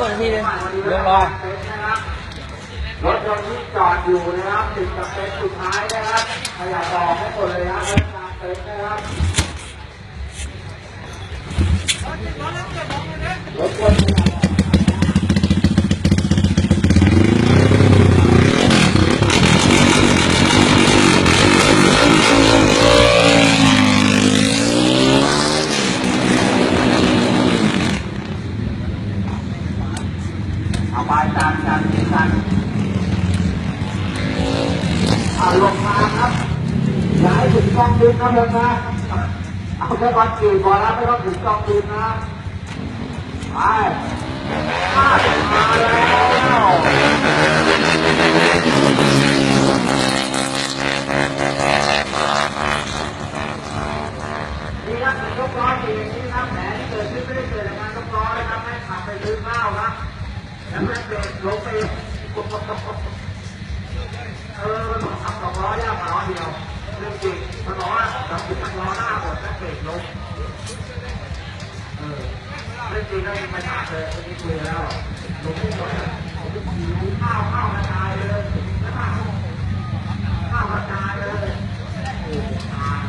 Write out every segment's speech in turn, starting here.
คนทีนึงเรื่องรอรถยนต์ที่จอดอยู่นะครับติดกับเป็นสุดท้ายนะครับขยับออกให้หมดเลยครับเรื่องการเต็นท์นะครับรถยนต์ เอาไปตามกันที่กันเอาลงมาครับย่าให้ถึงกองดินนะลงมาเอาแค่วันกี่พอแล้วไม่ต้องถึงกองดินนะไปมาแล้วนี่ครับยกล้อทีนี้ครับแผลที่เกิดขึ้นไม่ได้เกิดจากการยก แล้วแม่เบรกลงไปเออมันบอกขับสองล้อยากกว่าล้อเดียวเรื่องจริงมันบอกว่าขับถึงล้อหน้าหมดแล้วเบรกลงเออเรื่องจริงแล้ไม่ขาดเลยไม่ได้คุยแล้วลงถข้าวข้าวกระจายเลยข้าวข้าวกระจายเลยโอ้ตาย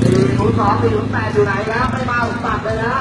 สี่ศูนย์ส องสี่ศูนย์แปดอยู่ไหนครับไม่มาตัดเลยนะ